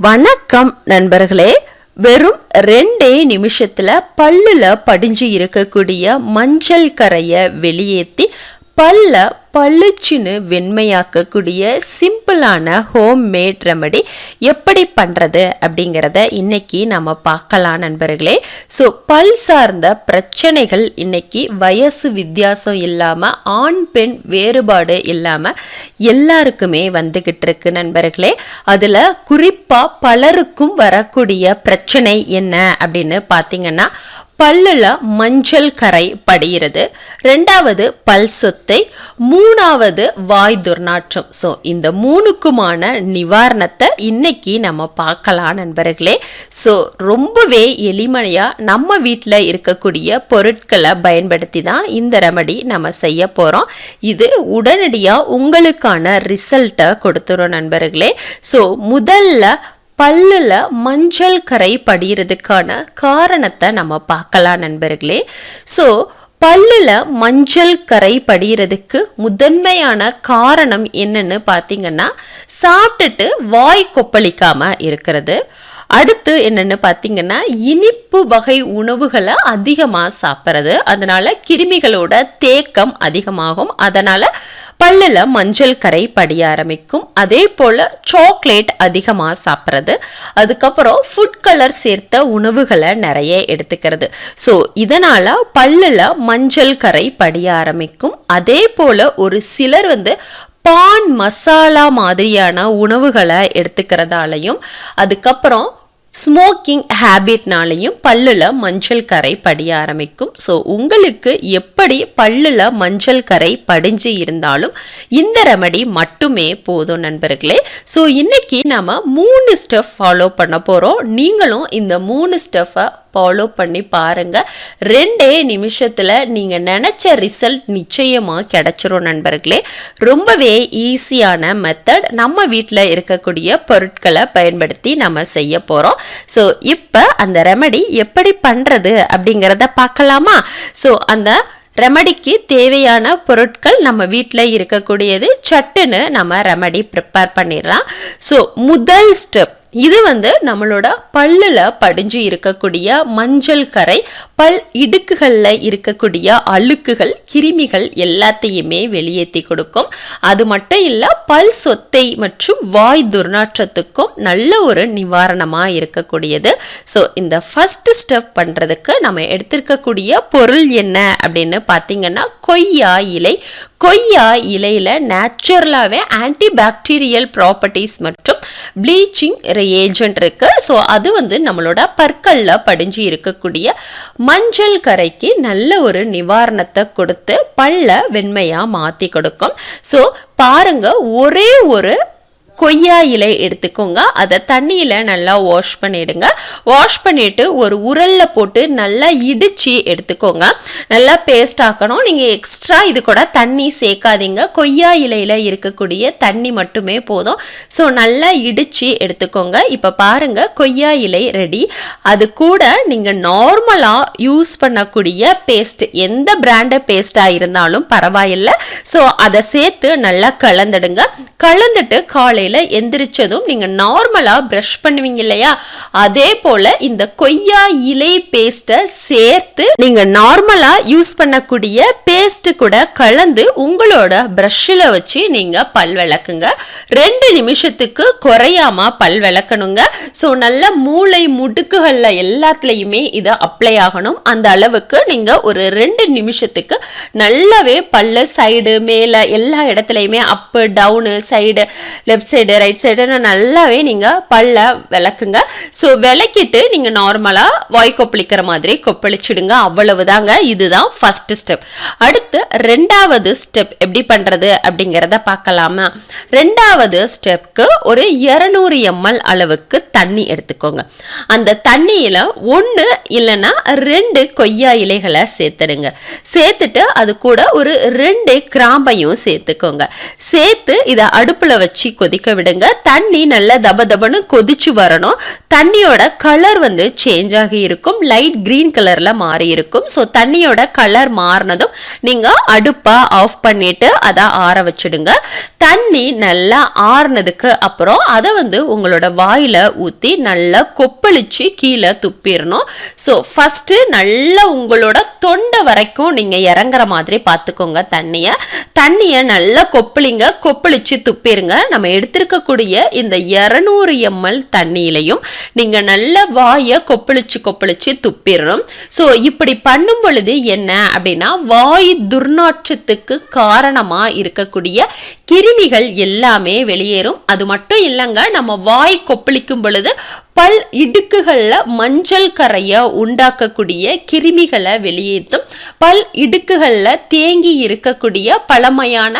வணக்கம் நண்பர்களே. வெறும் ரெண்டே நிமிஷத்துல பல்லுல படிஞ்சு இருக்கக்கூடிய மஞ்சள் கரையை வெளியேற்றி பல்ல பளிச்சுன்னு வெண்மையாக்கக்கூடிய சிம்பிளான ஹோம் மேட் ரெமடி எப்படி பண்ணுறது அப்படிங்கிறத இன்னைக்கு நம்ம பார்க்கலாம் நண்பர்களே. ஸோ பல் சார்ந்த பிரச்சனைகள் இன்னைக்கு வயசு வித்தியாசம் இல்லாமல் ஆண் பெண் வேறுபாடு இல்லாமல் எல்லாருக்குமே வந்துக்கிட்டு இருக்கு நண்பர்களே. அதில் குறிப்பாக பலருக்கும் வரக்கூடிய பிரச்சனை என்ன அப்படின்னு பார்த்தீங்கன்னா பல்லுல மஞ்சள் கரை படுகிறது. ரெண்டாவது பல் சொத்தை மூணாவது வாய் துர்நாற்றம். ஸோ இந்த மூணுக்குமான நிவாரணத்தை இன்னைக்கு நம்ம பார்க்கலாம் நண்பர்களே. ஸோ ரொம்பவே எளிமையாக நம்ம வீட்டில் இருக்கக்கூடிய பொருட்களை பயன்படுத்தி தான் இந்த ரெமடி நம்ம செய்ய போகிறோம் இது உடனடியாக உங்களுக்கான ரிசல்ட்டை கொடுத்துரும் நண்பர்களே. ஸோ முதல்ல பல்லுல மஞ்சள் கரை படிகிறதுக்கான காரணத்தை நம்ம பார்க்கலாம் நண்பர்களே. ஸோ பல்லுல மஞ்சள் கரை படிகிறதுக்கு முதன்மையான காரணம் என்னன்னு பார்த்தீங்கன்னா சாப்பிட்டுட்டு வாய் கொப்பளிக்காம இருக்கிறது. அடுத்து என்னென்னு பார்த்தீங்கன்னா இனிப்பு வகை உணவுகளை அதிகமாக சாப்பிட்றது. அதனால் கிருமிகளோட தேக்கம் அதிகமாகும். அதனால் பல்லில் மஞ்சள் கரை படிய ஆரம்பிக்கும். அதே போல் சாக்லேட் அதிகமாக சாப்பிட்றது. அதுக்கப்புறம் ஃபுட் கலர் சேர்த்த உணவுகளை நிறைய எடுத்துக்கிறது. ஸோ இதனால் பல்லில் மஞ்சள் கரை படிய ஆரம்பிக்கும். அதே போல் ஒரு சிலர் வந்து பான் மசாலா மாதிரியான உணவுகளை எடுத்துக்கிறதாலையும் அதுக்கப்புறம் ஸ்மோக்கிங் ஹேபிட்னாலையும் பல்லில் மஞ்சள் கரை படிய ஆரம்பிக்கும். ஸோ உங்களுக்கு எப்படி பல்லில் மஞ்சள் கரை படிஞ்சு இருந்தாலும் இந்த ரெமடி மட்டுமே போதும் நண்பர்களே. ஸோ இன்னைக்கு நம்ம மூணு ஸ்டெப் ஃபாலோ பண்ண போகிறோம் நீங்களும் இந்த மூணு ஸ்டெஃப்பை ஃபாலோ பண்ணி பாருங்கள் ரெண்டே நிமிஷத்தில் நீங்கள் நினச்ச ரிசல்ட் நிச்சயமாக கிடச்சிரும் நண்பர்களே. ரொம்பவே ஈஸியான மெத்தட் நம்ம வீட்டில் இருக்கக்கூடிய பொருட்களை பயன்படுத்தி நம்ம செய்ய போகிறோம் ஸோ இப்போ அந்த ரெமடி எப்படி பண்ணுறது அப்படிங்கிறத பார்க்கலாமா? ஸோ அந்த ரெமடிக்கு தேவையான பொருட்கள் நம்ம வீட்டில் இருக்கக்கூடியது சட்டுன்னு நம்ம ரெமடி ப்ரிப்பேர் பண்ணிடலாம். ஸோ முதல் ஸ்டெப் இது வந்து நம்மளோட பல்லுல படிஞ்சு இருக்கக்கூடிய மஞ்சள் கரை பல் இடுக்குகளில் இருக்கக்கூடிய அழுக்குகள் கிருமிகள் எல்லாத்தையுமே வெளியேற்றி கொடுக்கும். அது மட்டும் இல்லை பல் சொத்தை மற்றும் வாய் துர்நாற்றத்துக்கும் நல்ல ஒரு நிவாரணமாக இருக்கக்கூடியது. ஸோ இந்த ஃபர்ஸ்ட் ஸ்டெப் பண்ணுறதுக்கு நம்ம எடுத்திருக்கக்கூடிய பொருள் என்ன அப்படின்னு பார்த்தீங்கன்னா கொய்யா இலை. கொய்யா இலையில் நேச்சுரலாகவே ஆன்டி பாக்டீரியல் ப்ராப்பர்ட்டிஸ் மற்றும் ப்ளீச்சிங் ஏஜென்ட் இருக்குது ஸோ அது வந்து நம்மளோட பற்களில் படிஞ்சு இருக்கக்கூடிய மஞ்சள் கரைக்கு நல்ல ஒரு நிவாரணத்தை கொடுத்து பல்ல வெண்மையாக மாற்றி கொடுக்கும். ஸோ பாருங்க ஒரே ஒரு கொய்யா இலை எடுத்துக்கோங்க. அதை தண்ணியில் நல்லா வாஷ் பண்ணிவிடுங்க வாஷ் பண்ணிவிட்டு ஒரு உரல்ல போட்டு நல்லா இடித்து எடுத்துக்கோங்க. நல்லா பேஸ்ட் ஆக்கணும். நீங்கள் எக்ஸ்ட்ரா இது கூட தண்ணி சேர்க்காதீங்க. கொய்யா இலையில் இருக்கக்கூடிய தண்ணி மட்டுமே போதும். ஸோ நல்லா இடித்து எடுத்துக்கோங்க. இப்போ பாருங்கள் கொய்யா இலை ரெடி அது கூட நீங்கள் நார்மலாக யூஸ் பண்ணக்கூடிய பேஸ்ட் எந்த பிராண்ட பேஸ்ட்டாக இருந்தாலும் பரவாயில்லை. ஸோ அதை சேர்த்து நல்லா கலந்துடுங்க. கலந்துட்டு காலையில் எந்திரிச்சதும் நீங்கள் நார்மலாக ப்ரஷ் பண்ணுவீங்க இல்லையா? அதே போல் இந்த கொய்யா இலை பேஸ்ட்டை சேர்த்து நீங்கள் நார்மலாக யூஸ் பண்ணக்கூடிய பேஸ்ட் கூட கலந்து உங்களோட ப்ரஷ்ஷில் வச்சு நீங்கள் பல் விளக்குங்க. ரெண்டு நிமிஷத்துக்கு குறையாம பல் விளக்கணுங்க. ஸோ நல்ல மூளை முடுக்குகளில் எல்லாத்துலேயுமே இதை அப்ளை ஆகணும். அந்த அளவுக்கு நீங்கள் ஒரு ரெண்டு நிமிஷத்துக்கு நல்லாவே பல்ல சைடு மேலே எல்லா இடத்துலையுமே up down side left side right சைடுன்னு நல்லாவே நீங்கள் பல்ல விளக்குங்க. ஸோ விளக்கிட்டு நீங்கள் நார்மலாக வாய் கொப்பளிக்கிற மாதிரி கொப்பளிச்சிடுங்க. அவ்வளவுதாங்க. இதுதான் ஃபஸ்ட்டு ஸ்டெப் அடுத்து ரெண்டாவது ஸ்டெப் எப்படி பண்ணுறது அப்படிங்கிறத பார்க்கலாமா? ரெண்டாவது ஸ்டெப்க்கு ஒரு இரநூறு எம்எல் அளவுக்கு தண்ணி எடுத்துக்கோங்க. அந்த தண்ணியில் ஒன்று இல்லைன்னா ரெண்டு கொய்யா இலைகளை சேர்த்துடுங்க. சேர்த்துட்டு அது கூட ஒரு ரெண்டு கிராம்பையும் சேர்த்துக்கோங்க. சேர்த்து இதை அடுப்பில் வச்சு கொதிக்க கொதிக்க விடுங்க. தண்ணி நல்லா தப தபன்னு கொதிச்சு வரணும். தண்ணியோட கலர் வந்து சேஞ்ச் ஆகி இருக்கும். லைட் க்ரீன் கலரில் மாறி இருக்கும். ஸோ தண்ணியோட கலர் மாறினதும் நீங்கள் அடுப்பை ஆஃப் பண்ணிட்டு அதை ஆற வச்சிடுங்க. தண்ணி நல்லா ஆறுனதுக்கு அப்புறம் அதை வந்து உங்களோட வாயில் ஊற்றி நல்லா கொப்பளிச்சு கீழே துப்பிடணும். ஸோ ஃபஸ்ட்டு நல்லா உங்களோட தொண்டை வரைக்கும் நீங்கள் இறங்குற மாதிரி பார்த்துக்கோங்க தண்ணியை. தண்ணியை நல்லா கொப்பளிங்க. கொப்பளிச்சு துப்பிடுங்க. நம்ம எடுத்து எடுத்திருக்கக்கூடிய இந்த இரநூறு எம்எல் தண்ணியிலையும் நீங்கள் நல்ல வாயை கொப்பளிச்சு கொப்பளிச்சு துப்பிடணும். ஸோ இப்படி பண்ணும் பொழுது என்ன அப்படின்னா வாய் துர்நாற்றத்துக்கு காரணமாக இருக்கக்கூடிய கிருமிகள் எல்லாமே வெளியேறும். அது மட்டும் இல்லைங்க நம்ம வாய் கொப்பளிக்கும் பொழுது பல் இடுக்குகளில் மஞ்சள் கரையை உண்டாக்கக்கூடிய கிருமிகளை வெளியேற்றும் பல் இடுக்குகளில் தேங்கி இருக்கக்கூடிய பழமையான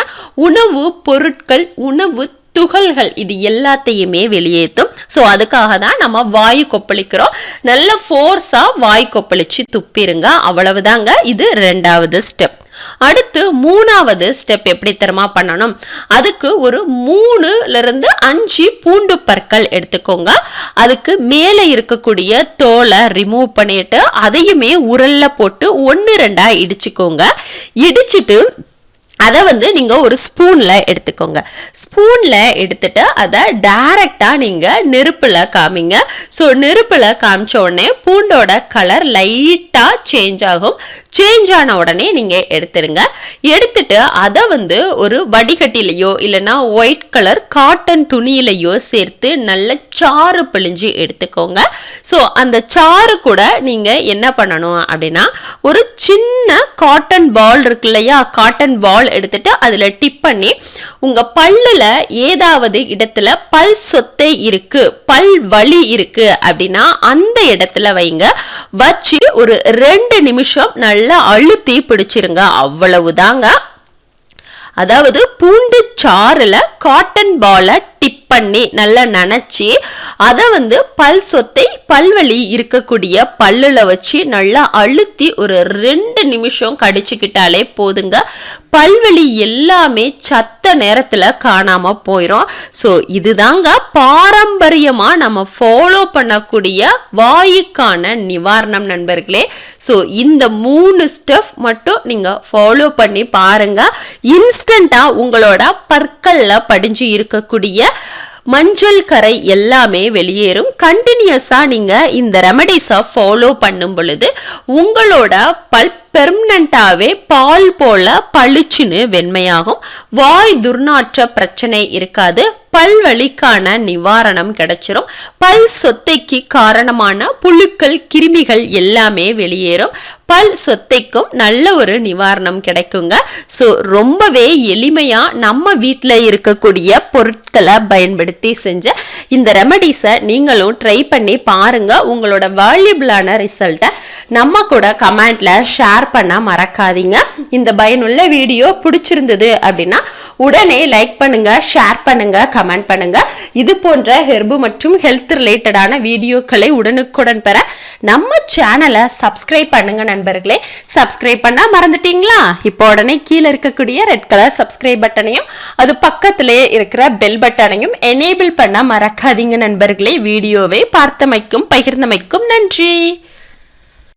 உணவு பொருட்கள் உணவு துகள்கள் இது எல்லாத்தையுமே வெளியேற்றும் ஸோ அதுக்காக தான் நம்ம வாய் கொப்பளிக்கிறோம். நல்ல ஃபோர்ஸாக வாய் கொப்பளிச்சு துப்பிருங்க. அவ்வளவுதாங்க இது ரெண்டாவது ஸ்டெப் அடுத்து மூணாவது ஸ்டெப் எப்படி தரமா பண்ணணும்? அதுக்கு ஒரு மூணுல இருந்து அஞ்சு பூண்டு பற்கள் எடுத்துக்கோங்க. அதுக்கு மேலே இருக்கக்கூடிய தோலை ரிமூவ் பண்ணிட்டு அதையுமே உரல்ல போட்டு ஒன்று ரெண்டா இடிச்சுக்கோங்க. இடிச்சிட்டு அதை வந்து நீங்கள் ஒரு ஸ்பூனில் எடுத்துக்கோங்க. ஸ்பூனில் எடுத்துட்டு அதை டேரெக்டாக நீங்கள் நெருப்பில் காமிங்க. ஸோ நெருப்பில் காமிச்ச உடனே பூண்டோட கலர் லைட்டாக சேஞ்ச் ஆகும். சேஞ்ச் ஆன உடனே நீங்கள் எடுத்துடுங்க எடுத்துட்டு அதை வந்து ஒரு வடிகட்டிலையோ இல்லைன்னா ஒயிட் கலர் காட்டன் துணியிலையோ சேர்த்து நல்ல சாறு பிழிஞ்சு எடுத்துக்கோங்க. ஸோ அந்த சாறு கூட நீங்கள் என்ன பண்ணணும் அப்படின்னா ஒரு சின்ன காட்டன் பால் இருக்கு இல்லையா? காட்டன் பால் எடுத்துட்டு அதில் டிப் பண்ணி உங்கள் பல்லில் ஏதாவது இடத்துல பல் சொத்தை இருக்கு பல் வலி இருக்கு அப்படின்னா அந்த இடத்துல வைங்க. வச்சு ஒரு ரெண்டு நிமிஷம் நல்லா அழுத்தி பிடிச்சிருங்க. அவ்வளவுதாங்க. அதாவது பூண்டு சாறுல காட்டன் பாலை பண்ணி நல்லா நனைச்சி அதை வந்து பல் சொத்தை பல்வலி இருக்கக்கூடிய பல்லில் வச்சு நல்லா அழுத்தி ஒரு ரெண்டு நிமிஷம் கடிச்சுக்கிட்டாலே போதுங்க. பல்வலி எல்லாமே சத்த நேரத்தில் காணாமல் போயிடும் ஸோ இதுதாங்க பாரம்பரியமாக நம்ம ஃபாலோ பண்ணக்கூடிய வாயுக்கான நிவாரணம் நண்பர்களே. ஸோ இந்த மூணு ஸ்டெப் மட்டும் நீங்கள் ஃபாலோ பண்ணி பாருங்கள் இன்ஸ்டண்ட்டாக உங்களோட பற்களில் படிஞ்சு இருக்கக்கூடிய மஞ்சள் கரை எல்லாமே வெளியேறும். கண்டினியூஸாக நீங்கள் இந்த ரெமடிஸை ஃபாலோ பண்ணும் பொழுது உங்களோட பல் பெர்மனண்ட்டாகவே பால் போல பளிச்சுன்னு வெண்மையாகும். வாய் துர்நாற்ற பிரச்சனை இருக்காது. பல்வழிக்கான நிவாரணம் கிடைச்சிரும். பல் சொத்தைக்கு காரணமான புழுக்கள் கிருமிகள் எல்லாமே வெளியேறும். பல் சொத்தைக்கும் நல்ல ஒரு நிவாரணம் கிடைக்குங்க. ஸோ ரொம்பவே எளிமையாக நம்ம வீட்டில் இருக்கக்கூடிய பொருட்களை பயன்படுத்தி செஞ்ச இந்த ரெமடிஸை நீங்களும் ட்ரை பண்ணி பாருங்க. உங்களோட வேல்யூபிளான ரிசல்ட்டை நம்ம கூட கமெண்ட்ல ஷேர் பண்ண மறக்காதீங்க. இந்த பயனுள்ள வீடியோ பிடிச்சிருந்தது அப்படின்னா உடனே லைக் பண்ணுங்க ஷேர் பண்ணுங்க கமெண்ட் பண்ணுங்க. இது போன்ற ஹெர்பு மற்றும் ஹெல்த் ரிலேட்டடான வீடியோக்களை உடனுக்குடன் பெற நம்ம சேனலை சப்ஸ்கிரைப் பண்ணுங்க நண்பர்களே. சப்ஸ்கிரைப் பண்ணால் மறந்துட்டீங்களா? இப்போ உடனே கீழே இருக்கக்கூடிய ரெட் கலர் சப்ஸ்கிரைப் பட்டனையும் அது பக்கத்திலேயே இருக்கிற பெல் பட்டனையும் எனேபிள் பண்ண மறக்காதீங்க நண்பர்களே. வீடியோவை பார்த்தமைக்கும் பகிர்ந்தமைக்கும் நன்றி.